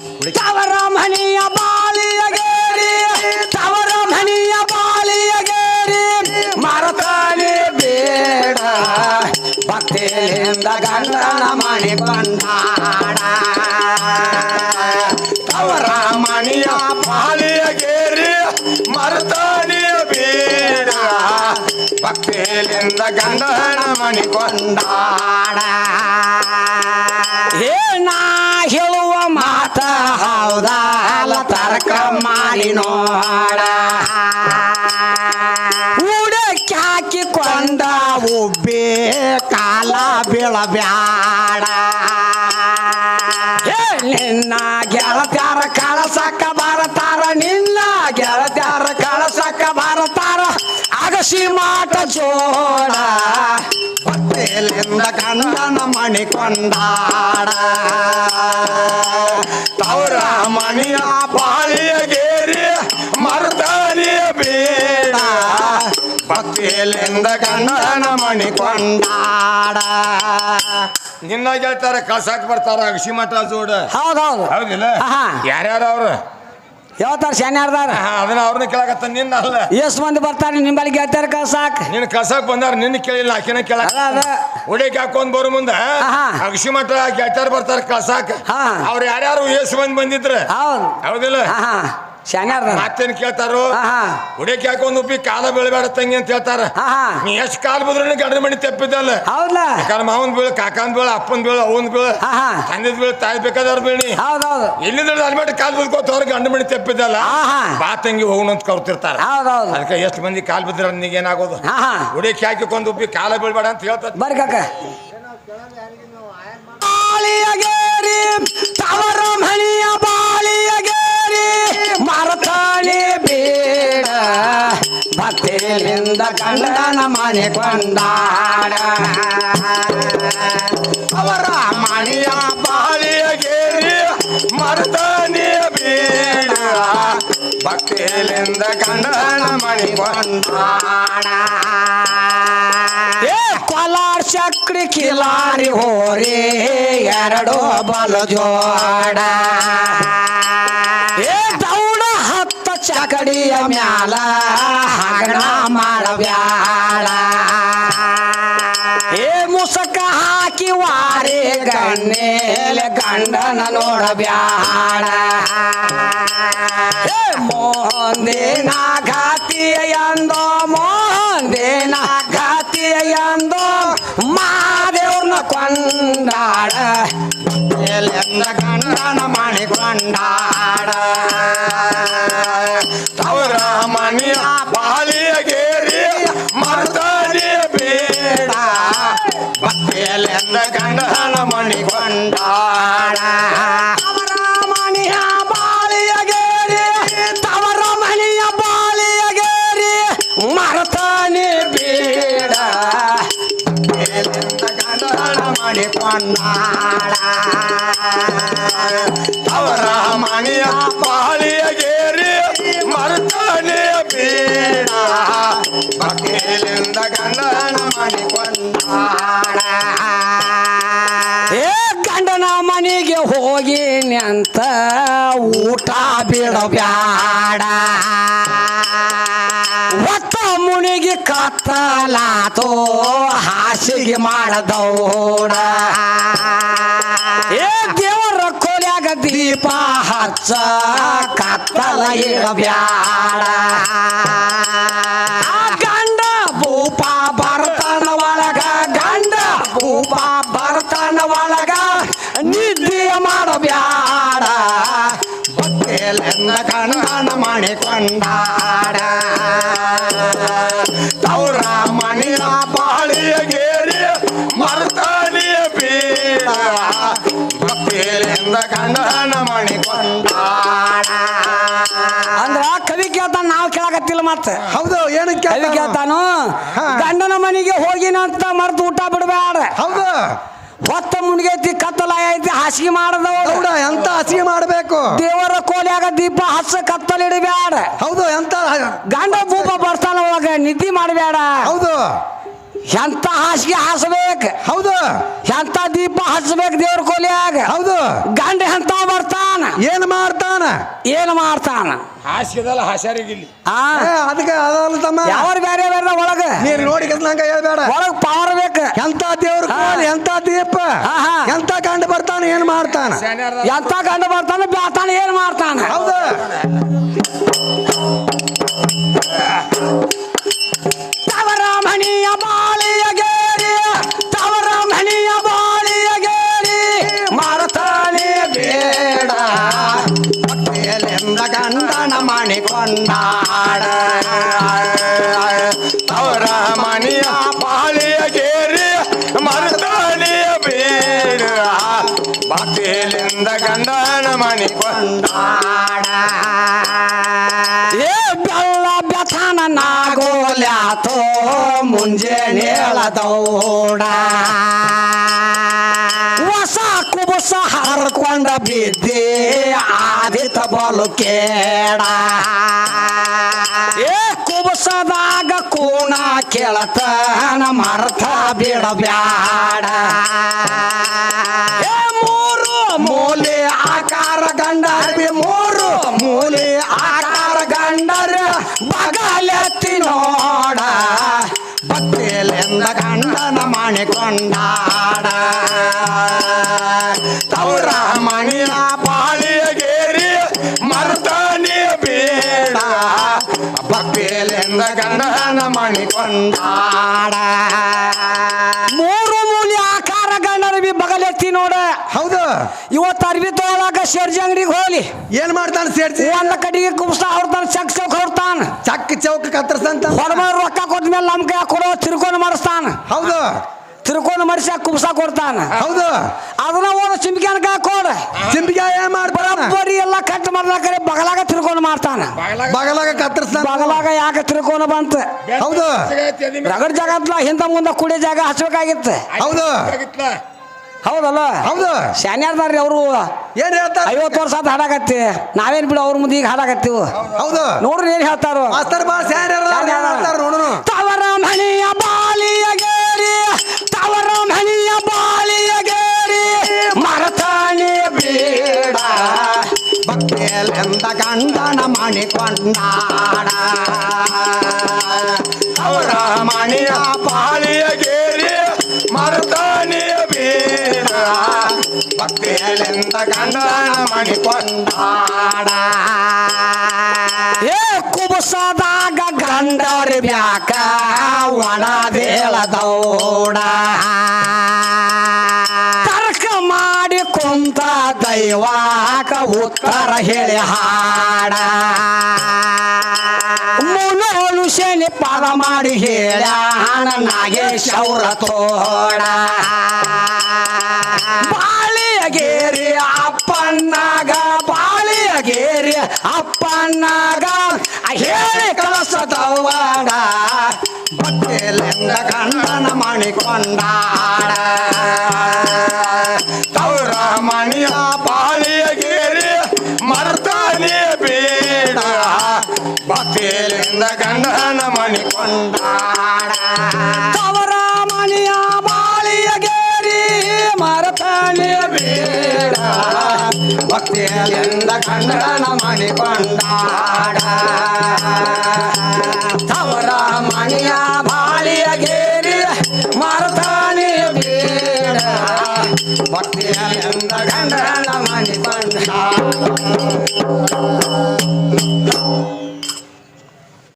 ತವರ ಮನೆಯ ಬಾಲಿಯಗೇರಿ ತವರ ಮನೆಯ ಬಾಲಿಯಗೇರಿ ಮರತಾನೆ ಬೇಡ. ಭಕ್ತಿಯಿಂದ ಗಂಡನ ಮನೆ ಬಂದಾಡ. ತವರ ಮನೆಯ ಬಾಲಿಯ ಗೇರಿ ಮರತಾನೆ ಬೇಡ. ಭಕ್ತಿಯಿಂದ ಗಂಡನ ಮಣಿ ಕೊಂಡಾಡ ಬೀಳಬ್ಯಾಡ ಏ, ನಿನ್ನ ಗೆಳತ್ಯಾರ ಕಳಸಕ್ಕ ಬರತಾರ, ನಿನ್ನ ಗೆಳತ್ಯಾರ ಕಳಸಕ್ಕ ಬರತಾರ. ಅಗಸಿ ಮಾಟ ಜೋಡ ಭಕ್ತಿಲಿಂದ ಕಂದನ ಮಣಿ ಕೊಂಡಾಡ. ತವರ ಮಣಿಯ ಪಾಲಿಯ ಭಕ್ತಿಲಿಂದ ಗಂಡನ ಮಣಿ ಕೊಂಡಾಡ. ನಿನ್ನ ಗೆಳ್ತಾರೆ ಕಸಾಕ್ ಬರ್ತಾರ ಅಕ್ಷಿ ಮಠ ಜೋಡ. ಹೌದೌದು. ಹೌದಿಲ್ಲ. ಯಾರ್ಯಾರ ಅವ್ರು? ಹೇಳ್ತಾರ ಶಾನ್ಯಾರ್ದಾರ ಅದನ್ನ ಅವ್ರನ್ನ ಕೇಳಕತ್ತ ನಿನ್ನ ಅಲ್ಲ. ಎಷ್ಟು ಮಂದಿ ಬರ್ತಾರೆ ನಿಮ್ಮಲ್ಲಿ ಗೆಳ್ತಾರ ಕಸಾಕ್ ನಿನ್ನ ಕಸಾಕ್ ಬಂದಾರ ನಿನ್ನ ಕೇಳಿಲ್ಲ ಆಕಿನ ಕೇಳಕ್. ಉಡಿಗೆ ಹಾಕೊಂಡ್ ಬರೋ ಮುಂದ. ಅಕ್ಷಿ ಮಠ ಗೆಳ್ತಾರ ಬರ್ತಾರ ಕಸಾಕ್ ಹಾ. ಅವ್ರು ಯಾರ್ಯಾರು ಎಷ್ಟು ಮಂದಿ ಬಂದಿದ್ರ? ಹೌದು. ಹೌದಿಲ್ಲ? ಶಾನ್ಯಾರ್ದಾರ ಮತ್ತೇನ್ ಕೇಳ್ತಾರೋ? ಆಹಾ. ಯಾಕೆ ಒಂದು ಉಪ್ಪಿ ಕಾಲ ಬೀಳಬೇಡ ತಂಗಿ ಅಂತ ಹೇಳ್ತಾರ. ಹಾ ಹಾ. ನೀ ಎಷ್ಟ್ ಕಾಲ ಬಿದ್ರು ಗಂಡ ಮಣಿ ತೆಪ್ಪಿದ್ದಲ್ಲ ಹೌದ್ಲ? ಯಾಕಂದ್ರೆ ಮಾವನ್ ಬೀಳ ಕಾಕನ್ ಬೀಳ ಅಪ್ಪನ್ ಬೀಳ ಅವನ್ ಬೀಳು ಹಾ ಹಾ. ತಂದಿದ್ ಬೀಳ ತಾಯಿ ಬೇಕಾದವ್ರ ಬೀಳಿ ಹೌದೌದು. ಎಲ್ಲಿಂದ ಅಲ್ಮೇಟ್ ಕಾಲ್ ಬಿದ್ಕೋತವ್ರ ಗಂಡ ಮಣಿ ತೆಪ್ಪಿದ್ದಲ್ಲ ಆಹಾ. ಬಾ ತಂಗಿ ಹೋಗೋಣ ಅಂತ ಕರ್ತಿರ್ತಾರ. ಹೌದೌದು. ಅದಕ್ಕೆ ಎಷ್ಟು ಮಂದಿ ಕಾಲ್ ಬಿದ್ರ ಏನಾಗೋದು? ಹಾ ಹಾ. ಉಡೇಕ್ ಹಾಕಿಕೊಂಡ್ ಉಪ್ಪಿ ಕಾಲ ಬೀಳ್ಬೇಡ ಅಂತ ಹೇಳ್ತಾರೆ ಬರ್ರಿ ಕಾಕ. ಮನೆ ಕೊಂಡಾಡ ಅವರ ಮಣಿಯ ಬಾಲಿಯ ಗೇರಿ ಮರ್ತಾನಿಯ ಬೇಡ. ಭಕ್ತಿಯಲ್ಲಿಂದ ಗಂಡನ ಮಣಿ ಕೊಂಡಾಡ ಕೊಲಾರ್ ಚಕ್ರಿ ಕಿಲಾರಿ ಹೋರಿ, ಎರಡು ಬಲ ಜೋಡ. ಚಕಡಿಯ ಮ್ಯಾಲ ಹಗಣ ಮಾಡಬ್ಯಾಡ. ವಾರಿ ಗಣ್ಣೇಲೆ ಗಂಡನ ನೋಡಬ್ಯಾಡ ಏ ಮೋಹಂದೇನ ಘಾತಿಯ ಎಂದೋ, ಮೋಹಂದೇನ ಘಾತಿಯ ಎಂದೋ ಮಾದೇವ್ರನ್ನ ಕೊಂಡಾಡ. ಎಲೆಂದ ಗಂಡನ ಮಣಿ ಕೊಂಡಾಡ ಮಣಿ ಪನ್ನಾಳ. ಅವರ ಮಣಿಯ ಗೇರಿ ಮರ್ತಾನೆ ಬೇಡ ಭಕ್ತಿಯಲಿಂದ ಗಂಡನ ಮಣಿ ಪನ್ನಾಳ. ಏ ಗಂಡನ ಮನೆಗೆ ಹೋಗಿ ಅಂತ ಊಟ ಬಿಡಬ್ಯಾಡ ಕತ್ತಲಾತೋ, ಹಾಸಿಗೆ ಮಾಡದೌಡ. ಏ ದೇವರ ಕೊಲ್ಯಾಗ ದೀಪ ಹಚ್ಚ, ಕತ್ತಲ ಇಡಬ್ಯಾಡ. ಗಂಡ ಭೂಪ ಬರ್ತಾನ ಒಳಗ, ಗಂಡ ಭೂಪ ಬರ್ತಾನ ಒಳಗ, ನಿದ್ದೆ ಮಾಡಬ್ಯಾಡ. ಭಕ್ತಿಯಲೆಂದ ಗಂಡನ ಮಣಿ ಕವಿ ನಾವು ಕೇಳಕತ್ತಿಲ್ಲ ಮತ್ತ. ಹೌದು ಏನಕ್ಕೆ ಕೇಳ್ತಾನು? ಹಾ. ಗಂಡನ ಮನೆಗೆ ಹೋಗಿನಂತ ಮರ್ತು ಊಟ ಬಿಡಬೇಡ ಹೌದು. ಹೊತ್ತ ಮುನ್ಗೈತಿ ಕತ್ತಲ ಐತಿ ಹಾಸಿಗೆ ಮಾಡದವ್ರು. ಹೌದ ಎಂತ ಹಸಿಗೆ ಮಾಡಬೇಕು? ದೇವರ ಕೋಲಿಯಾಗ ದೀಪ ಹಸ ಕತ್ತಲ ಇಡಬ್ಯಾಡ. ಹೌದು ಎಂತ ಗಂಡ ಭೂಪ ಬರ್ತಾನ ಒಳಗ ನಿದ್ದಿ ಮಾಡಬೇಡ ಹೌದು. ಎಂತ ಹಾಸಿಗೆ ಹಾಸಬೇಕು? ಹೌದು. ಎಂತ ದೀಪ ಹಚ್ಬೇಕು ದೇವ್ರ ಕೋಲಿಯಾಗ? ಹೌದು. ಗಂಡ ಎಂತ ಬರ್ತಾನ. ಏನ್ ಮಾಡ್ತಾನ? ಏನ್ ಮಾಡ್ತಾನ? ಹಾಸಿಗೆದಲ್ಲ ಹಾಸ್ಯಾರಿಗಿಲ್ಲಿ ಆ. ಅದಕ್ಕೆ ಅದಲ್ಲ ತಮ್ಮ. ಯಾವ ಬೇರೆ ಬೇರೆ ಒಳಗ? ನೀರು ನೋಡಿ ನಂಗೆ ಹೇಳ್ಬೇಡ. ಒಳಗ್ ಪವರ್ ಬೇಕು. ಎಂತ ದೇವ್ರ. ಕೋಲ್ ಎಂತ ದೀಪ? ಹಾ, ಹಾ. ಎಂತ ಗಂಡ ಬರ್ತಾನ ಏನ್ ಮಾಡ್ತಾನ? ಎಂತ ಗಂಡ ಬರ್ತಾನ ಬ್ಯಾತಾನ ಏನ್ ಮಾಡ್ತಾನ? ಹೌದು. ಭಕ್ತಿಯಲ್ಲಿಂದ ಗಂಡನ ಮನಿ ಕೊಂಡಾಡ ಏ ಬೆಲ್ಲ ಬೆಥಾನ ನಾಗೋಲ್ಯಾತೋ ಮುಂಜಾನೇಳದೌಡ ಹೊಸ ಕುಬಸ ಹರ್ಕೊಂಡ ಬಿದ್ದೆ, ಆದಿತ ಬಲು ಕೇಡ. ಏ ಕುಬಸದಾಗ ಕೂಣ ಕೇಳತನ ಮರ್ಥ ಬಿಡಬ್ಯಾಡ. ಅವರ ಮನೆಯ ಪಾಳಿಯ ಗೇರಿ ಮರ್ದಾಣಿಯ ಬೇಡ. ಭಕ್ತಿಯಲ್ಲಿಂದ ಗಂಡನ ಮನೆ ಕೊಂಡಾಡ ಮೂರು ಮೂಲಿ ಆಕಾರ ಗಂಡರ ಬಿ ಬಗಲೆತ್ತಿ ನೋಡ. ಹೌದು. ಇವತ್ತು ಅರ್ಬಿ ತೊಗೊಳಕ ಶೇರ್ಜಿ ಅಂಗಡಿಗೆ ಹೋಗ್ಲಿ. ಏನ್ ಮಾಡ್ತಾನೆ ಸೇರ್ಸಿ ಒಂದ ಕಡೆಗೆ ಕುಬ್ಸ ಹೊರ್ತಾನ ಚಕ್ ಚೌಕ್ ಹೊರ್ತಾನ ಚಕ್ ಚೌಕ ಕತ್ತರ್ಸಂತ? ಹೊರಮ ರೊಕ್ಕ ಕೊಟ್ಟ ಮೇಲೆ ನಮ್ ಕೈ ಕೊಡೋ ತಿರ್ಕೊಂಡು ಮಾಡಿಸ್ತಾನ. ಹೌದು. ತಿರ್ಕೊಂಡು ಮಾಡಿಸಿ ಕುಬ್ಸ ಕೊಡ್ತಾನ. ಹೌದು. ಅದನ್ನ ಓದ ಚಿಂಬಿಕಾನ ಕೋಡ. ಚಿಂಬಿಗೆ ಏನ್ ಮಾಡ್ತಾನ? ಬರೀ ಎಲ್ಲ ಕಟ್ ಮಾಡ್ಲಾಕರೆ ಬಗಲಾಗ ತಿರ್ಕೊಂಡು ಮಾಡ್ತಾನ. ಬಗಲಾಗ ಕತ್ತರಿಸ್ತಾನ? ಬಗಲಾಗ ಯಾಕೆ ತಿರ್ಕೊಂಡು ಬಂತ? ಹೌದು. ರಗಡ್ ಜಾಗ ಅಂತ ಹಿಂದ ಮುಂದ ಕುಡಿ ಜಾಗ ಹಚ್ಬೇಕಾಗಿತ್ತು. ಹೌದು. ಹೌದಲ್ಲ? ಹೌದು. ಶಾನ್ಯಾರ್ದಾರ್ರಿ ಅವರು ಏನ್ ಹೇಳ್ತಾರೆ? ಐವತ್ತು ವರ್ಷ ಅಂತ ಹಾಡಾಕತ್ತಿ. ನಾವೇನ್ ಬಿಡು ಅವ್ರ ಮುಂದೆ ಈಗ ಹಾಡಾಕತ್ತೀವಿ. ಹೌದು. ನೋಡ್ರಿ ಏನ್ ಹೇಳ್ತಾರೋ. ಮಾಸ್ತರ್ ಬಾ ಶಾನ್ಯಾರ್ದಾರ್ ಹೇಳ್ತಾರ ನೋಡ್ರಿ ತವರ ಮಣಿಯ ಬಾಲಿಯ ಗಂಡನ ಮಣಿಕೊಂಡಾಡ ಅವರ ಮಣಿಯ ಪಾಳಿಯ ಗೇರಿ, ಮರದಾನಿಯ ಬೀರ. ಭಕ್ತಿಯಲ್ಲಿಂದ ಗಂಡನ ಮಣಿ ಕೊಂಡಾಡ. ಏ ಕುಬಸದಾಗ ಗಂಡರ ಬ್ಯಾಕ ಒಣದೇಳದೌಡ ತರ್ಕ ದೈವಾಕ ಉತ್ತರ ಹೇಳಿ ಹಾಡ. ಮುನೋಳು ಶನಿ ಪಾದ ಮಾಡಿ ಹೇಳ್ಯಾಣ ನಾಗೇಶ್ ಅವರ ತೋಡ. ಬಾಳಿಯಗೇರಿ ಅಪ್ಪನ್ನಾಗ ಬಾಳಿಯಗೇರಿ ಅಪ್ಪನ್ನಾಗ ಹೇಳಿ ಕಳಸದವಾಡ ಬಟ್ಟೆಲೆಂದ ಕಣ್ಣನ ಮಣಿಕೊಂಡಾಡ ಮನೆ ಕೊಂಡಾಡ ತವರ ಮನೆಯ ಬಾಳಿಯಗೇರಿ ಮರತಾನೆ ಬೇಡ. ಭಕ್ತಿಯಲ್ಲಿಂದ ಗಂಡನ ಬಂದಾಡ ತವರ ಮನೆಯ ಬಾಳಿಯಗೇರಿ ಮರತಾನೆ ಬೇಡ. ಭಕ್ತಿಯಲ್ಲಿಂದ ಗಂಡನ ಮಣಿಕೊಂಡಾಡ